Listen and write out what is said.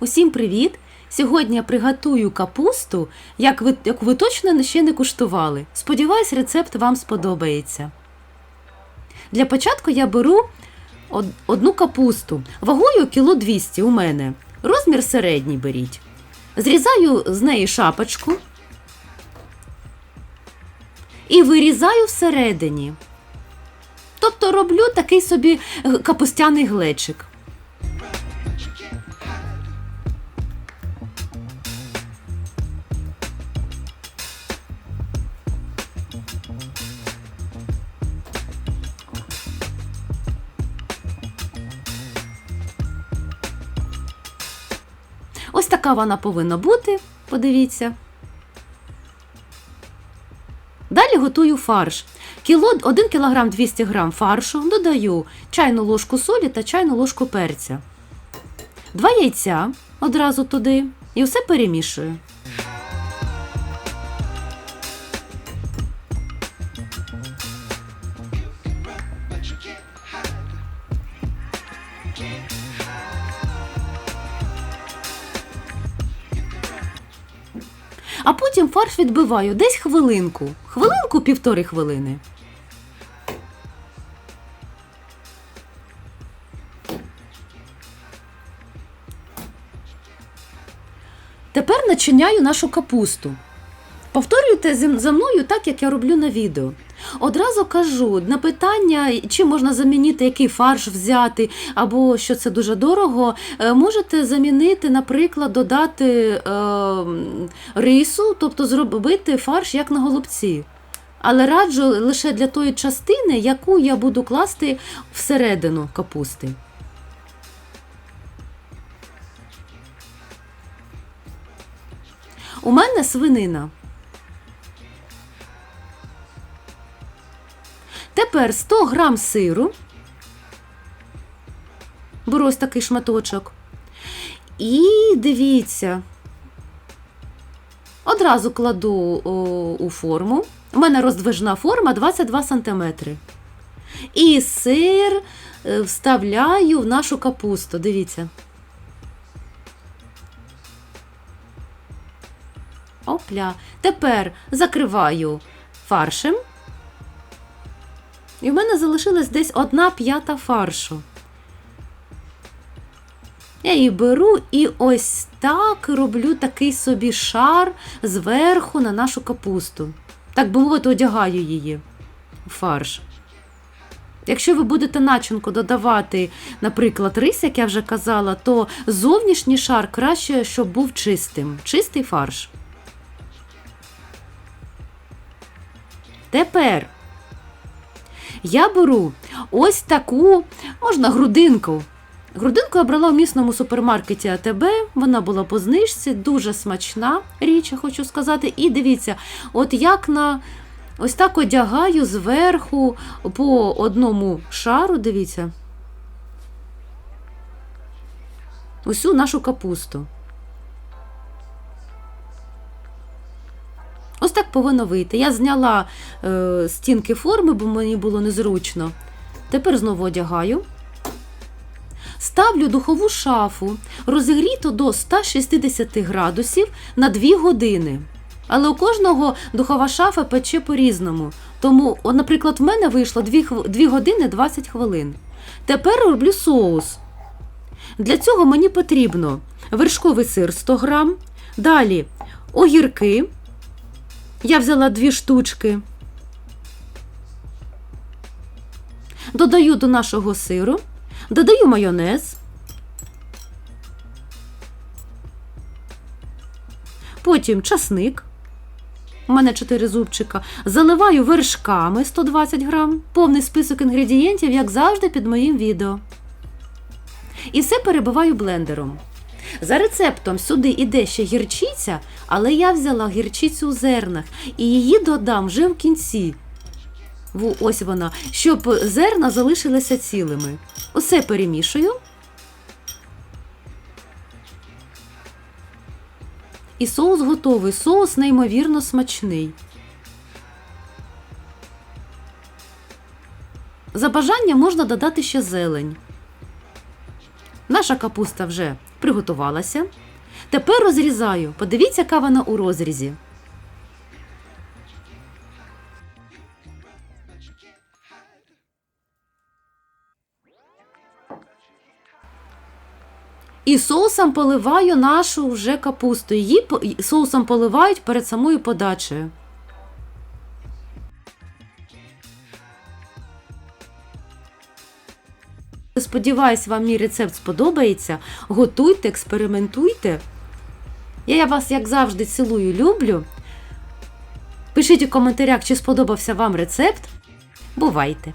Усім привіт! Сьогодні я приготую капусту, як ви, як ви точно ще не куштували. Сподіваюсь, рецепт вам сподобається. Для початку я беру од- одну капусту, вагою кіло 200 у мене. Розмір середній беріть. Зрізаю з неї шапочку і вирізаю всередині. Тобто роблю такий собі е, капустяний глечик. Ось така вона повинна бути, подивіться. Далі готую фарш. Кіло, 1 кг 200 г фаршу додаю чайну ложку солі та чайну ложку перця. Два яйця одразу туди і все перемішую. А потім фарш відбиваю десь хвилинку. Хвилинку півтори хвилини. Тепер начиняю нашу капусту. Повторюйте за мною так, як я роблю на відео. Одразу кажу на питання, чи можна замінити який фарш взяти, або що це дуже дорого. е, Можете замінити, наприклад, додати е, рису, тобто зробити фарш як на голубці. Але раджу лише для тої частини, яку я буду класти всередину капусти. У мене свинина. Тепер 100 грам сиру. Беру ось такий шматочок. І дивіться. Одразу кладу о, у форму. У мене роздвижна форма 22 см. І сир е, вставляю в нашу капусту. Дивіться. Опля. Тепер закриваю фаршем. І в мене залишилась десь одна п'ята фаршу. Я її беру і ось так роблю такий собі шар зверху на нашу капусту. Так би мовити, одягаю її в фарш. Якщо ви будете начинку додавати, наприклад, рис, як я вже казала, то зовнішній шар краще, щоб був чистим. Чистий фарш. Тепер я беру ось таку, можна грудинку. Грудинку я брала в місному супермаркеті АТБ, вона була по знижці, дуже смачна річ, я хочу сказати. І дивіться, от як на ось так одягаю зверху по одному шару, дивіться, усю нашу капусту. Вийти. Я зняла е, стінки форми, бо мені було незручно. Тепер знову одягаю. Ставлю духову шафу розігріту до 160 градусів на 2 години. Але у кожного духова шафа пече по-різному. Тому, наприклад, в мене вийшло 2, 2 години 20 хвилин. Тепер роблю соус. Для цього мені потрібно вершковий сир 100 грам, далі огірки. Я взяла дві штучки. Додаю до нашого сиру, додаю майонез. Потім часник. У мене 4 зубчика. Заливаю вершками 120 грам. Повний список інгредієнтів, як завжди, під моїм відео. І все перебиваю блендером. За рецептом сюди іде ще гірчиця, але я взяла гірчицю у зернах і її додам вже в кінці. Ось вона, щоб зерна залишилися цілими. Усе перемішую. І соус готовий. Соус неймовірно смачний. За бажанням можна додати ще зелень. Наша капуста вже приготувалася. Тепер розрізаю. Подивіться, яка вона у розрізі. І соусом поливаю нашу вже капусту. Її соусом поливають перед самою подачею. Сподіваюсь, вам мій рецепт сподобається. Готуйте, експериментуйте. Я вас, як завжди, цілую, люблю. Пишіть у коментарях, чи сподобався вам рецепт. Бувайте!